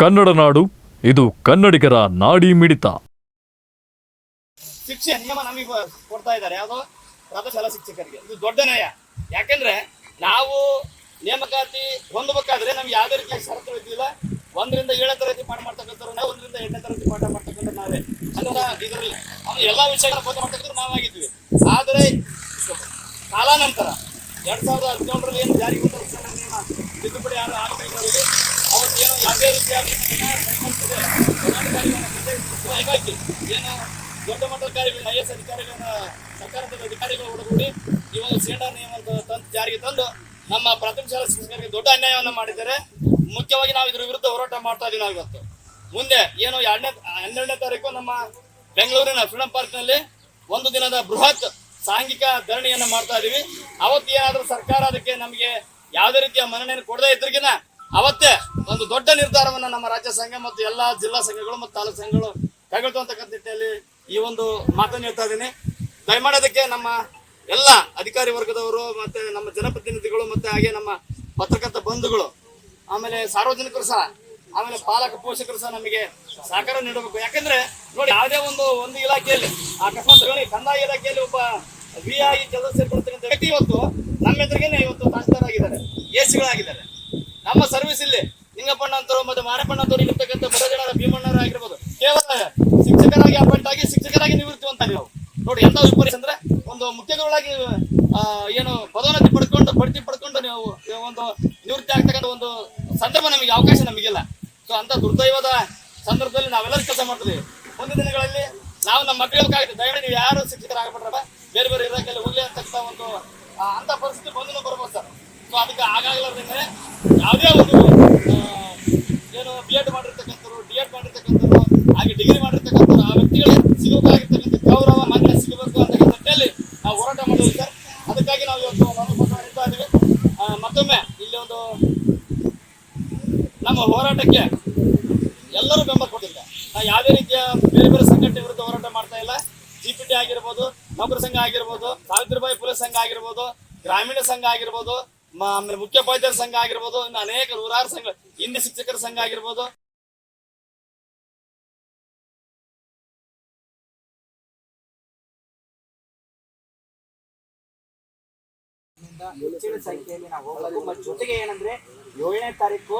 ಕನ್ನಡ ನಾಡು, ಇದು ಕನ್ನಡಿಗರ ನಾಡಿ ಮಿಡಿತ. ಶಿಕ್ಷೆ ನಿಯಮ ನಮಗೆ ಕೊಡ್ತಾ ಇದ್ದಾರೆ. ಯಾವುದೋ? ಪ್ರೌಢಶಾಲಾ ಶಿಕ್ಷಕರಿಗೆ. ಇದು ದೊಡ್ಡ ನ್ಯಾಯ. ಯಾಕಂದ್ರೆ ನಾವು ನೇಮಕಾತಿ ಹೊಂದಬೇಕಾದ್ರೆ ನಮ್ಗೆ ಯಾವುದೇ ರೀತಿಯ ಷರತ್ತು ಇದ್ದಿಲ್ಲ. ಒಂದರಿಂದ ಏಳನೇ ತರಗತಿ ಪಾಠ ಮಾಡ್ತಕ್ಕಂಥವ್ರು ನಾವು, ಒಂದರಿಂದ ಎಂಟನೇ ತರಗತಿ ಪಾಠ ಮಾಡ್ತಕ್ಕಂಥ ನಾವೇ. ಅದರ ಇದರಲ್ಲಿ. ಅವ್ರು ಎಲ್ಲ ವಿಷಯಗಳ ಬೋಧ ಮಾಡ್ತಕ್ಕಂಥ ನಾವಾಗಿದ್ವಿ. ಆದರೆ ಕಾಲಾನಂತರ ಎರಡ್ ಸಾವಿರದ ಹದಿನೇಳರಲ್ಲಿ ಏನು ಜಾರಿಗೆ ಬಂದ ನಿಯಮ ತಿದ್ದುಪಡಿ ಯಾರು ಆಗಬೇಕಾಗಿದೆ ಅವತ್ತು ಏನು ಯಾವುದೇ ರೀತಿಯ ಏನು ದೊಡ್ಡ ಅಧಿಕಾರಿಗಳನ್ನ ಐ ಎಸ್ ಅಧಿಕಾರಿಗಳನ್ನ ಸರ್ಕಾರದ ಅಧಿಕಾರಿಗಳು ಒಳಗೂಡಿ ಈ ಒಂದು ಸೇಂಡಾ ನಿಯಮ ಅಂತ ತಂದು ಜಾರಿಗೆ ತಂದು ನಮ್ಮ ಪ್ರಾಥಮಿಕ ಶಾಲಾ ಶಿಕ್ಷಕರಿಗೆ ದೊಡ್ಡ ಅನ್ಯಾಯವನ್ನು ಮಾಡಿದ್ದಾರೆ ಮುಖ್ಯವಾಗಿ ನಾವು ಇದ್ರ ವಿರುದ್ಧ ಹೋರಾಟ ಮಾಡ್ತಾ ಇದೀವಿ ನಾವು ಇವತ್ತು ಮುಂದೆ ಏನು ಎರಡನೇ ಹನ್ನೆರಡನೇ ತಾರೀಕು ನಮ್ಮ ಬೆಂಗಳೂರಿನ ಫ್ರೀಡಂ ಪಾರ್ಕ್ನಲ್ಲಿ ಒಂದು ದಿನದ ಬೃಹತ್ ಸಾಂಘಿಕ ಧರಣಿಯನ್ನು ಮಾಡ್ತಾ ಇದೀವಿ ಅವತ್ತು ಏನಾದರೂ ಸರ್ಕಾರ ಅದಕ್ಕೆ ನಮಗೆ ಯಾವುದೇ ರೀತಿಯ ಮನ್ನಣೆಯನ್ನು ಕೊಡದೇ ಇದ್ರಿಗಿನ ಅವತ್ತೇ ಒಂದು ದೊಡ್ಡ ನಿರ್ಧಾರವನ್ನು ನಮ್ಮ ರಾಜ್ಯ ಸಂಘ ಮತ್ತು ಎಲ್ಲ ಜಿಲ್ಲಾ ಸಂಘಗಳು ಮತ್ತು ತಾಲೂಕು ಸಂಘಗಳು ಕೈಗೊಳ್ತಕ್ಕಂಥ ನಿಟ್ಟಿನಲ್ಲಿ ಈ ಒಂದು ಮಾತನ್ನು ಹೇಳ್ತಾ ಇದ್ದೀನಿ. ದಯಮಾಡೋದಕ್ಕೆ ನಮ್ಮ ಎಲ್ಲ ಅಧಿಕಾರಿ ವರ್ಗದವರು ಮತ್ತೆ ನಮ್ಮ ಜನಪ್ರತಿನಿಧಿಗಳು ಮತ್ತೆ ಹಾಗೆ ನಮ್ಮ ಪತ್ರಕರ್ತ ಬಂಧುಗಳು, ಆಮೇಲೆ ಸಾರ್ವಜನಿಕರು ಸಹ, ಆಮೇಲೆ ಪಾಲಕ ಪೋಷಕರು ಸಹ ನಮಗೆ ಸಹಕಾರ ನೀಡಬೇಕು. ಯಾಕಂದ್ರೆ ನೋಡಿ ಯಾವುದೇ ಒಂದು ಒಂದು ಇಲಾಖೆಯಲ್ಲಿ ಅಕಸ್ಮಾತ್ ಕಂದಾಯ ಇಲಾಖೆಯಲ್ಲಿ ಒಬ್ಬ ವಿ ಆಗಿ ಕೆಲಸ ಸೇರ್ಕೊಳ್ತಕ್ಕಂಥ ವ್ಯಕ್ತಿ ಇವತ್ತು ನಮ್ಮ ಎದುರಿಗೇನೆ ಇವತ್ತು ತಹಸೀಲ್ದಾರ್ ಆಗಿದ್ದಾರೆ ಎಸಿಗಳಾಗಿದ್ದಾರೆ ನಮ್ಮ ಸರ್ವಿಸ್ ಇಲ್ಲಿ ನಿಂಗಪ್ಪಣ್ಣ ಮತ್ತೆ ಮಾರಪ್ಪಣ್ಣ ಅಂತವರು ಇರ್ತಕ್ಕಂಥ ಬಡಜನರ ಭೀಮಣ್ಣರ ಆಗಿರ್ಬೋದು. ಕೇವಲ ಶಿಕ್ಷಕರಾಗಿ ಅಪಾಯಿಂಟ್ ಆಗಿ ಶಿಕ್ಷಕರಾಗಿ ನಿವೃತ್ತಿ ಅಂತ ನಾವು. ನೋಡಿ ಎಂತ ವಿಪರೀತ ಅಂದ್ರೆ ಒಂದು ಮುಖ್ಯಗಳಾಗಿ ಏನು ಪದೋನ್ನತಿ ಪಡ್ಕೊಂಡು, ಬಡ್ತಿ ಪಡ್ಕೊಂಡು ನೀವು ಒಂದು ನಿವೃತ್ತಿ ಆಗ್ತಕ್ಕಂಥ ಒಂದು ಸಂದರ್ಭ ನಮಗೆ ಅವಕಾಶ ನಮಗಿಲ್ಲ. ಸೊ ಅಂತ ದುರ್ದೈವದ ಸಂದರ್ಭದಲ್ಲಿ ನಾವೆಲ್ಲರೂ ಕೆಲಸ ಮಾಡ್ತೀವಿ. ಮುಂದಿನ ದಿನಗಳಲ್ಲಿ ನಾವು ನಮ್ಮ ಮಕ್ಕಳಿಗಾಗುತ್ತೆ ದಯವಿಟ್ಟು ನೀವು ಯಾರು ಶಿಕ್ಷಕರಾಗಬಿಟ್ರಪ್ಪ ಬೇರೆ ಬೇರೆ ಇರೋಕೆಲ್ಲ ಹೋಗ್ಲಿ ಅಂತಕ್ಕಂಥ ಒಂದು ಅಂತ ಪರಿಸ್ಥಿತಿ ಬಂದು ಬರ್ಬೋದು ಸರ್. ಸೊ ಅದಕ್ಕೆ ಆಗಾಗಲಾರ್ದಂದ್ರೆ ಯಾವುದೇ ಒಂದು ಆ, ಏನು ಬಿ ಎಡ್ ಮಾಡಿರ್ತಕ್ಕಂಥವ್ರು ಡಿ ಎಡ್ ಮಾಡಿರ್ತಕ್ಕಂಥವ್ರು ಹಾಗೆ ಡಿಗ್ರಿ ಮಾಡಿರ್ತಕ್ಕಂಥವ್ರು ಆ ವ್ಯಕ್ತಿಗಳಿಗೆ ಸಿಗಬೇಕಾಗಿರ್ತಕ್ಕಂಥ ಗೌರವ ಮಾನ್ಯ ಸಿಗಬೇಕು ಅಂತಕ್ಕಂಥ ನಿಟ್ಟಿನಲ್ಲಿ ನಾವು ಹೋರಾಟ ಮಾಡಿದ್ವಿ ಸರ್ ಅದಕ್ಕಾಗಿ ನಾವು ಇವತ್ತು ಮನೋಭಾವ ನೀಡ್ತಾ ಇದ್ದೀವಿ ಆ, ಮತ್ತೊಮ್ಮೆ ಇಲ್ಲಿ ಒಂದು ನಮ್ಮ ಹೋರಾಟಕ್ಕೆ ಎಲ್ಲರೂ ಬೆಂಬಲ ಕೊಟ್ಟಿಲ್ಲ ನಾವು ಯಾವುದೇ ರೀತಿಯ ಬೇರೆ ಬೇರೆ ಸಂಘಟನೆ ವಿರುದ್ಧ ಹೋರಾಟ ಮಾಡ್ತಾ ಇಲ್ಲ. ಟಿ ಆಗಿರ್ಬೋದು, ನೌಕರ ಸಂಘ ಆಗಿರ್ಬೋದು, ಸಾವಿತ್ರಿಬಾಯಿ ಪುಲಿಸ್ ಸಂಘ ಆಗಿರ್ಬೋದು, ಗ್ರಾಮೀಣ ಸಂಘ ಆಗಿರ್ಬೋದು ಆಮೇಲೆ ಮುಖ್ಯೋಪಾಧ್ಯಾಯರ ಸಂಘ ಆಗಿರ್ಬೋದು, ಇನ್ನು ಅನೇಕ ನೂರಾರು ಸಂಘ ಹಿಂದಿ ಶಿಕ್ಷಕರ ಸಂಘ ಆಗಿರ್ಬೋದು. ಹೆಚ್ಚಿನ ಸಂಖ್ಯೆಯಲ್ಲಿ ನಾವು ಹೋಗೋದು ಮತ್ತು ಜೊತೆಗೆ ಏನಂದ್ರೆ ಏಳನೇ ತಾರೀಕು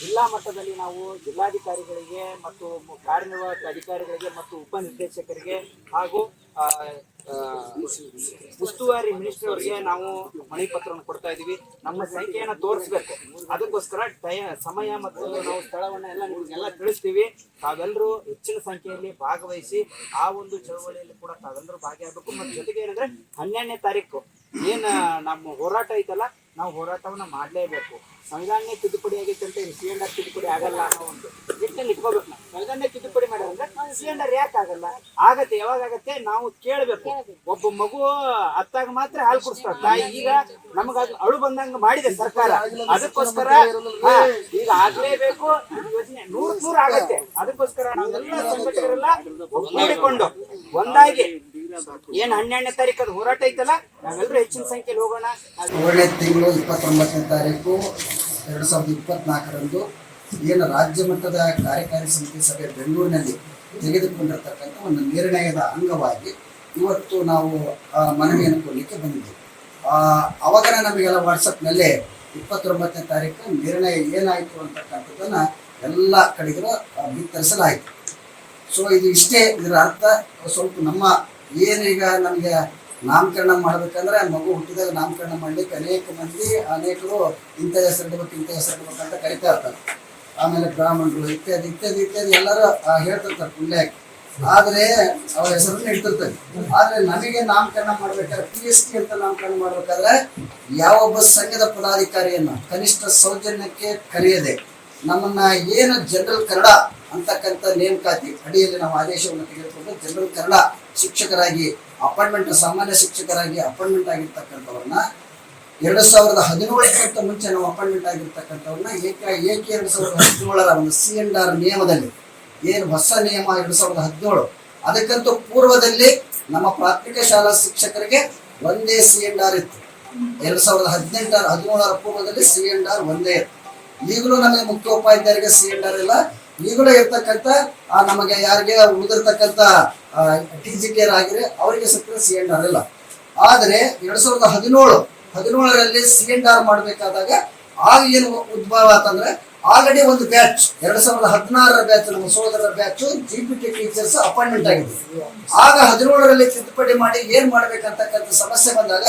ಜಿಲ್ಲಾ ಮಟ್ಟದಲ್ಲಿ ನಾವು ಜಿಲ್ಲಾಧಿಕಾರಿಗಳಿಗೆ ಮತ್ತು ಕಾರ್ಯನಿರ್ವಾಹಕ ಅಧಿಕಾರಿಗಳಿಗೆ ಮತ್ತು ಉಪನಿರ್ದೇಶಕರಿಗೆ ಹಾಗೂ ಆ, ಆ, ಉಸ್ತುವಾರಿ ಮಿನಿಸ್ಟರ್ ಅವರಿಗೆ ನಾವು ಮನೆ ಪತ್ರವನ್ನು ಕೊಡ್ತಾ ಇದೀವಿ ನಮ್ಮ ಸಂಖ್ಯೆಯನ್ನು ತೋರಿಸ್ಬೇಕು. ಅದಕ್ಕೋಸ್ಕರ ಟೈ ಸಮಯ ಮತ್ತು ನಾವು ಸ್ಥಳವನ್ನ ಎಲ್ಲ ನಿಮ್ಗೆಲ್ಲ ತಿಳಿಸ್ತೀವಿ. ತಾವೆಲ್ಲರೂ ಹೆಚ್ಚಿನ ಸಂಖ್ಯೆಯಲ್ಲಿ ಭಾಗವಹಿಸಿ ಆ ಒಂದು ಚಳವಳಿಯಲ್ಲಿ ಕೂಡ ತಾವೆಲ್ಲರೂ ಭಾಗಿಯಾಗಬೇಕು. ಮತ್ತು ಜೊತೆಗೆ ಏನಂದ್ರೆ ಹನ್ನೆರಡನೇ ತಾರೀಕು ಏನ್ ನಮ್ಮ ಹೋರಾಟ ಐತಲ್ಲ, ನಾವು ಹೋರಾಟವನ್ನ ಮಾಡಲೇಬೇಕು. ಸಂವಿಧಾನ ತಿದ್ದುಪಡಿ ಆಗೈತೆ ಅಂತ ಸಿ ಎನ್ ಆರ್ ತಿದ್ದುಪಡಿ ಆಗಲ್ಲ ಅನ್ನೋ ಒಂದು ನಿಟ್ಟಿನಲ್ಲಿ ಇಟ್ಕೋಬೇಕು ನಾವು. ಸಂವಿಧಾನ ತಿದ್ದುಪಡಿ ಮಾಡಿದ್ರೆ ಸಿ ಎನ್ ಆರ್ ಯಾಕೆ ಆಗಲ್ಲ? ಆಗತ್ತೆ, ಯಾವಾಗ ಆಗತ್ತೆ ನಾವು ಕೇಳಬೇಕು. ಒಬ್ಬ ಮಗು ಅತ್ತಾಗ ಮಾತ್ರ ಹಾಲು ಕುಡಿಸ್ತಾರೆ ತಾಯಿ ಈಗ ನಮಗ ಅಳು ಬಂದಂಗ ಮಾಡಿದೆ ಸರ್ಕಾರ. ಅದಕ್ಕೋಸ್ಕರ ಈಗ ಆಗ್ಲೇಬೇಕು. ಯೋಜನೆ ನೂರ್ ನೂರ್ ಆಗತ್ತೆ. ಅದಕ್ಕೋಸ್ಕರ ನಾವೆಲ್ಲ ಸಂಘಟಕರೆಲ್ಲ ಒಂದಾಗಿ ಏನ್ ಹನ್ನೆರಡನೇ ತಾರೀಕು ಹೋರಾಟ ಐತಲ್ಲ? ನಾವೆಲ್ಲರೂ ಹೆಚ್ಚಿನ ಸಂಖ್ಯೆಯಲ್ಲಿ ಹೋಗೋಣ. ಏಳನೇ ತಿಂಗಳು ಇಪ್ಪತ್ತೊಂಬತ್ತನೇ ತಾರೀಕು ಎರಡು ಸಾವಿರದ ಇಪ್ಪತ್ನಾಲ್ಕರಂದು ಏನು ರಾಜ್ಯ ಮಟ್ಟದ ಕಾರ್ಯಕಾರಿ ಸಮಿತಿ ಸಭೆ ಬೆಂಗಳೂರಿನಲ್ಲಿ ತೆಗೆದುಕೊಂಡಿರ್ತಕ್ಕಂಥ ಒಂದು ನಿರ್ಣಯದ ಅಂಗವಾಗಿ ಇವತ್ತು ನಾವು ಮನವಿಯನ್ನು ಕೊಡಲಿಕ್ಕೆ ಬಂದಿದ್ದೇವೆ. ಆ, ಅವಾಗನೇ ನಮಗೆಲ್ಲ ವಾಟ್ಸಪ್ನಲ್ಲೇ ಇಪ್ಪತ್ತೊಂಬತ್ತನೇ ತಾರೀಕು ನಿರ್ಣಯ ಏನಾಯಿತು ಅಂತಕ್ಕಂಥದ್ದನ್ನು ಎಲ್ಲ ಕಡೆಗೂ ಬಿತ್ತರಿಸಲಾಯಿತು ಸೊ ಇದು ಇಷ್ಟೇ ಇದರ ಅರ್ಥ. ಸ್ವಲ್ಪ ನಮ್ಮ ಏನೀಗ ನಮಗೆ ನಾಮಕರಣ ಮಾಡ್ಬೇಕಂದ್ರೆ ಮಗು ಹುಟ್ಟಿದಾಗ ನಾಮಕರಣ ಮಾಡ್ಲಿಕ್ಕೆ ಅನೇಕ ಮಂದಿ, ಅನೇಕರು ಇಂಥ ಹೆಸರು ಇಡ್ಬೇಕು ಇಂಥ ಹೆಸರು ಇಡ್ಬೇಕು ಅಂತ ಕರಿತಾ ಇರ್ತಾರೆ. ಆಮೇಲೆ ಬ್ರಾಹ್ಮಣರು ಇತ್ಯಾದಿ ಇತ್ಯಾದಿ ಇತ್ಯಾದಿ ಎಲ್ಲರೂ ಹೇಳ್ತಿರ್ತಾರೆ ಪುಣ್ಯಕ್ಕೆ ಆದರೆ ಅವ್ರ ಹೆಸರನ್ನ ಇಡ್ತಿರ್ತಾರೆ. ಆದರೆ ನಮಗೆ ನಾಮಕರಣ ಮಾಡ್ಬೇಕಾದ್ರೆ ಪಿ ಎಸ್ ಟಿ ಅಂತ ನಾಮಕರಣ ಮಾಡ್ಬೇಕಾದ್ರೆ ಯಾವೊಬ್ಬ ಸಂಘದ ಪದಾಧಿಕಾರಿಯನ್ನ, ಕನಿಷ್ಠ ಸೌಜನ್ಯಕ್ಕೆ ಕರೆಯದೆ, ನಮ್ಮನ್ನ ಏನು ಜನರಲ್ ಕನ್ನಡ ಅಂತಕ್ಕಂಥ ನೇಮಕಾತಿ ಅಡಿಯಲ್ಲಿ ನಾವು ಆದೇಶವನ್ನು ತೆಗೆದುಕೊಂಡು ಜನರಲ್ ಕನ್ನಡ ಶಿಕ್ಷಕರಾಗಿ, ಅಪಾಯಿಂಟ್ಮೆಂಟ್, ಸಾಮಾನ್ಯ ಶಿಕ್ಷಕರಾಗಿ ಅಪಾಯಿಂಟ್ಮೆಂಟ್ ಆಗಿರ್ತಕ್ಕಂಥವ್ರನ್ನ ಎರಡು ಸಾವಿರದ ಹದಿನೇಳಕ್ಕಿಂತ ಮುಂಚೆ ನಾವು ಅಪಾಯಿಂಟ್ಮೆಂಟ್ ಆಗಿರ್ತಕ್ಕಂಥವ್ರನ್ನ ಏಕ, ಏಕೆ ಎರಡು ಸಾವಿರದ ಹದಿನೇಳರ ಒಂದು ಸಿ ಎಂಡ್ ಆರ್ ನಿಯಮದಲ್ಲಿ, ಏನು ಹೊಸ ನಿಯಮ ಎರಡು ಸಾವಿರದ ಹದಿನೇಳು, ಅದಕ್ಕಂತೂ ಪೂರ್ವದಲ್ಲಿ ನಮ್ಮ ಪ್ರಾಥಮಿಕ ಶಾಲಾ ಶಿಕ್ಷಕರಿಗೆ ಒಂದೇ ಸಿ ಎಂಡ್ ಆರ್ ಇತ್ತು. ಎರಡು ಸಾವಿರದ ಹದಿನೆಂಟರ, ಹದಿನೇಳರ ಪೂರ್ವದಲ್ಲಿ ಸಿ ಎಂಡ್ ಆರ್ ಒಂದೇ ಇತ್ತು. ಈಗಲೂ ನಮಗೆ ಮುಖ್ಯೋಪಾಧ್ಯಾಯರಿಗೆ ಆರ್ ಇಲ್ಲ. ಈಗಲೂ ಇರ್ತಕ್ಕಂಥ ನಮಗೆ ಯಾರಿಗೆ ಉಳಿದಿರ್ತಕ್ಕಂಥ ಟಿ ಜಿ ಕೇರ್ ಆಗಿದೆ ಅವರಿಗೆ ಸತ್ರ ಸಿಲಿಂಡರ್ ಇಲ್ಲ ಆದರೆ ಎರಡ್ ಸಾವಿರದ ಹದಿನೇಳು, ಹದಿನೇಳರಲ್ಲಿ ಸಿಲಿಂಡರ್ ಮಾಡಬೇಕಾದಾಗ ಆಗ ಏನು ಉದ್ಭವ ಆತಂದ್ರೆ ಆಲ್ರೆಡಿ ಒಂದು ಬ್ಯಾಚ್ ಎರಡ್ ಸಾವಿರದ ಹದಿನಾರರ ಬ್ಯಾಚ್ ನಮ್ಮ ಸೋದರರ batch G P T teachers appointment ಆಗಿದೆ ಆಗ ಹದಿನೇಳರಲ್ಲಿ ತಿದ್ದುಪಡಿ ಮಾಡಿ ಏನ್ ಮಾಡ್ಬೇಕಂತಕ್ಕಂಥ ಸಮಸ್ಯೆ ಬಂದಾಗ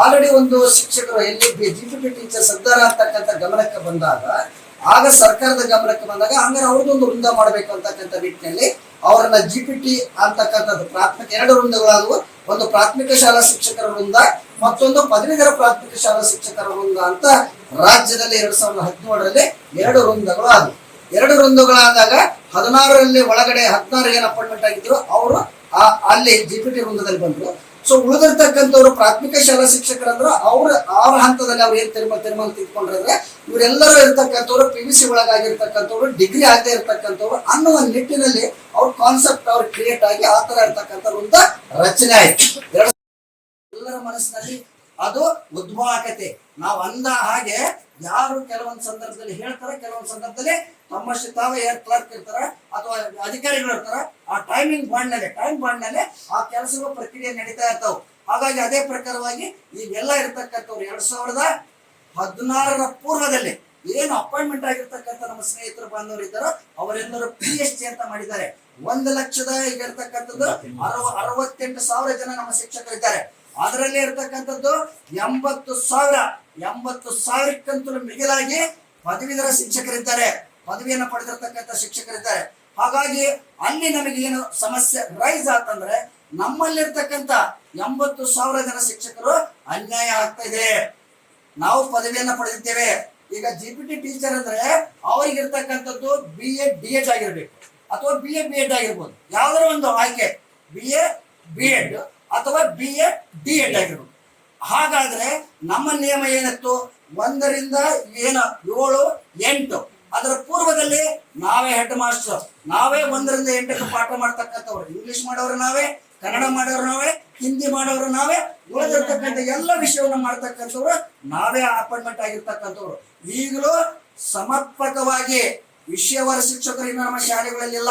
ಆಲ್ರೆಡಿ ಒಂದು ಶಿಕ್ಷಕರು ಎಲ್ಲಿ ಜಿ ಪಿ ಟಿ ಟೀಚರ್ಸ್ ಇದ್ದಾರ ಅಂತಕ್ಕಂಥ ಗಮನಕ್ಕೆ ಬಂದಾಗ ಆಗ ಸರ್ಕಾರದ ಗಮನಕ್ಕೆ ಬಂದಾಗ ಹಂಗಾರೆ ಅವ್ರದ್ದೊಂದು ವೃಂದ ಮಾಡಬೇಕು ಅಂತಕ್ಕಂಥ ನಿಟ್ಟಿನಲ್ಲಿ ಅವರನ್ನ ಜಿ ಪಿ ಟಿ ಅಂತಕ್ಕಂಥದ್ದು ಪ್ರಾಥಮಿಕ, ಎರಡು ವೃಂದಗಳಾದವು. ಒಂದು ಪ್ರಾಥಮಿಕ ಶಾಲಾ ಶಿಕ್ಷಕರ ವೃಂದ, ಮತ್ತೊಂದು ಪದವೀಧರ ಪ್ರಾಥಮಿಕ ಶಾಲಾ ಶಿಕ್ಷಕರ ವೃಂದ ಅಂತ ರಾಜ್ಯದಲ್ಲಿ ಎರಡ್ ಸಾವಿರದ ಹದಿನೇಳರಲ್ಲಿ ಎರಡು ವೃಂದಗಳು ಆದವು. ಎರಡು ವೃಂದಗಳಾದಾಗ ಹದಿನಾರರಲ್ಲಿ ಒಳಗಡೆ ಹದಿನಾರು ಏನು ಅಪಾಯಿಂಟ್ಮೆಂಟ್ ಆಗಿದ್ರು, ಅವರು ಅಲ್ಲಿ ಜಿ ಪಿ ಟಿ ವೃಂದದಲ್ಲಿ ಬಂದ್ರು. ಸೊ ಉಳಿದಿರ್ತಕ್ಕಂಥವ್ರು ಪ್ರಾಥಮಿಕ ಶಾಲಾ ಶಿಕ್ಷಕರಂದ್ರೆ ಅವ್ರ ಅವ್ರ ಹಂತದಲ್ಲಿ ಅವ್ರು ಏನ್ ತೀರ್ಮಾನ ತೀರ್ಮಾನ ತಿಳ್ಕೊಂಡ್ರೆ ಇವರೆಲ್ಲರೂ ಇರ್ತಕ್ಕಂಥವ್ರು ಪಿ ವಿ ಸಿ ಒಳಗಾಗಿರ್ತಕ್ಕಂಥವ್ರು ಡಿಗ್ರಿ ಆಗದೆ ಇರ್ತಕ್ಕಂಥವ್ರು ಅನ್ನುವ ನಿಟ್ಟಿನಲ್ಲಿ ಅವ್ರ ಕಾನ್ಸೆಪ್ಟ್ ಅವ್ರು ಕ್ರಿಯೇಟ್ ಆಗಿ ಆ ತರ ಇರ್ತಕ್ಕಂಥ ರಚನೆ ಆಯ್ತು. ಎಲ್ಲರ ಮನಸ್ಸಿನಲ್ಲಿ ಅದು ಉದ್ಭವ ಆಕತೆ ನಾವು ಅಂದ ಹಾಗೆ ಯಾರು ಕೆಲವೊಂದು ಸಂದರ್ಭದಲ್ಲಿ ಹೇಳ್ತಾರೆ, ಕೆಲವೊಂದು ಸಂದರ್ಭದಲ್ಲಿ ತಮ್ಮಷ್ಟು ತಾವೇ ಏರ್ ಕ್ಲರ್ಕ್ ಇರ್ತಾರ ಅಥವಾ ಅಧಿಕಾರಿಗಳು ಇರ್ತಾರ, ಆ ಟೈಮಿಂಗ್ ಬಾಂಡ್ನಲ್ಲಿ ಟೈಮ್ ಬಾಂಡ್ನಲ್ಲಿ ಆ ಕೆಲಸಗಳು ಪ್ರಕ್ರಿಯೆ ನಡೀತಾ ಇರ್ತಾವ. ಹಾಗಾಗಿ ಅದೇ ಪ್ರಕಾರವಾಗಿ ಈಗೆಲ್ಲ ಇರ್ತಕ್ಕಂಥವ್ರು ಎರಡ್ ಸಾವಿರದ ಹದಿನಾರರ ಪೂರ್ವದಲ್ಲಿ ಏನು ಅಪಾಯಿಂಟ್ಮೆಂಟ್ ಆಗಿರ್ತಕ್ಕಂಥ ನಮ್ಮ ಸ್ನೇಹಿತರು, ಬಾಂಧವರು ಇದ್ದಾರೋ ಅವರೆಲ್ಲರೂ ಪಿ ಎಚ್ ಡಿ ಅಂತ ಮಾಡಿದ್ದಾರೆ. ಒಂದು ಲಕ್ಷದ ಈಗ ಇರ್ತಕ್ಕಂಥದ್ದು ಅರವ, ಅರವತ್ತೆಂಟು ಸಾವಿರ ಜನ ನಮ್ಮ ಶಿಕ್ಷಕರಿದ್ದಾರೆ. ಅದರಲ್ಲಿ ಇರ್ತಕ್ಕಂಥದ್ದು ಎಂಬತ್ತು ಸಾವಿರ ಎಂಬತ್ತು ಸಾವಿರಕ್ಕಂತೂ ಮಿಗಿಲಾಗಿ ಪದವೀಧರ ಶಿಕ್ಷಕರಿದ್ದಾರೆ. ಪದವಿಯನ್ನು ಪಡೆದಿರತಕ್ಕಂಥ ಶಿಕ್ಷಕರಿದ್ದಾರೆ. ಹಾಗಾಗಿ ಅಲ್ಲಿ ನಮಗೆ ಏನು ಸಮಸ್ಯೆ ರೈಸ್ ಆತಂದ್ರೆ ನಮ್ಮಲ್ಲಿರ್ತಕ್ಕಂಥ ಎಂಬತ್ತು ಸಾವಿರ ಜನ ಶಿಕ್ಷಕರು ಅನ್ಯಾಯ ಆಗ್ತಾ ಇದೆ. ನಾವು ಪದವಿಯನ್ನ ಪಡೆದಿದ್ದೇವೆ. ಈಗ ಜಿ ಪಿ ಟಿ ಟೀಚರ್ ಅಂದ್ರೆ ಅವರಿಗಿರ್ತಕ್ಕಂಥದ್ದು ಬಿ ಎ ಡಿ ಎಡ್ ಆಗಿರ್ಬೇಕು. ಅಥವಾ ಬಿ ಎ ಬಿ ಎಡ್ ಆಗಿರ್ಬೋದು. ಯಾವ್ದಾರ ಒಂದು ಆಯ್ಕೆ. ಬಿ ಎ ಬಿ ಎಡ್ ಅಥವಾ ಬಿ ಎ ಡಿ ಎಡ್ ಆಗಿರ್ಬೇಕು. ಹಾಗಾದ್ರೆ ನಮ್ಮ ನಿಯಮ ಏನಿತ್ತು? ಒಂದರಿಂದ ಏನು ಏಳು, ಎಂಟು. ಅದರ ಪೂರ್ವದಲ್ಲಿ ನಾವೇ ಹೆಡ್ ಮಾಸ್ಟರ್ ನಾವೇ ಒಂದರಿಂದ ಎಂಟಕ್ಕೆ ಪಾಠ ಮಾಡ್ತಕ್ಕಂಥವ್ರು. ಇಂಗ್ಲಿಷ್ ಮಾಡೋರು ನಾವೇ, ಕನ್ನಡ ಮಾಡೋರು ನಾವೇ, ಹಿಂದಿ ಮಾಡೋರು ನಾವೇ, ಉಳಿದಿರ್ತಕ್ಕಂಥ ಎಲ್ಲ ವಿಷಯವನ್ನು ಮಾಡ್ತಕ್ಕಂಥವ್ರು ನಾವೇ ಅಪಾಯಿಂಟ್ಮೆಂಟ್ ಆಗಿರ್ತಕ್ಕಂಥವ್ರು. ಈಗಲೂ ಸಮರ್ಪಕವಾಗಿ ವಿಷಯವಾರ ಶಿಕ್ಷಕರು ಇನ್ನು ನಮ್ಮ ಶಾಲೆಗಳಲ್ಲಿಲ್ಲ.